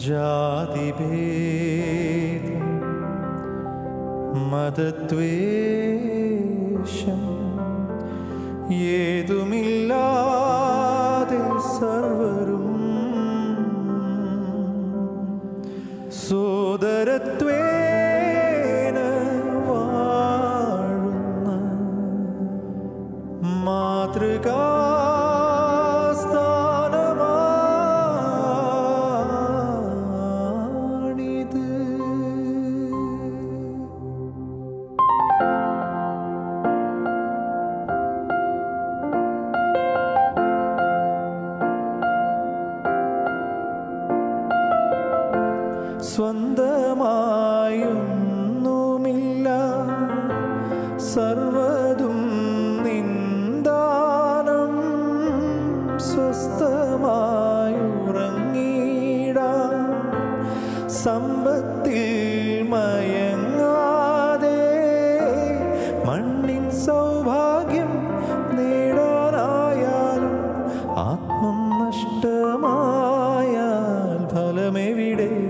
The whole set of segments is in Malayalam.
ജാതിഭേദം മതദ്വേഷം ഏതുമില്ലാതെ സർവരും സോദരത്വേന വാഴുന്ന മാതൃകാസ്ഥാനമാണിത് സ്വന്തമായൊന്നുമില്ല. സർവതും നിന്ദാനം സ്വസ്ഥമായുറങ്ങീട. സമ്പത്തിൽ മയങ്ങാതെ മണ്ണിൻ സൗഭാഗ്യം നേടാനായാലും ആത്മം നഷ്ടമായാൽ ഫലമെവിടെ?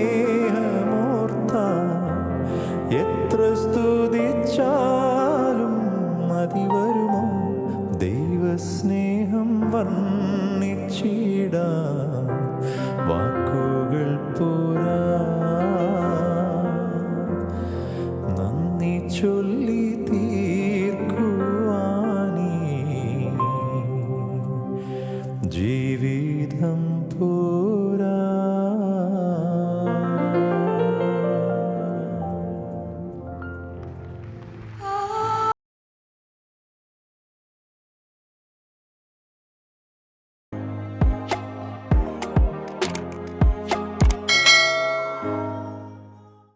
സ്തുതിച്ചാലും മതി വരുമോ? ദൈവസ്നേഹം വർണിച്ചിടാൻ വാക്കുകൾ പോരാ. നന്ദി ചൊല്ലി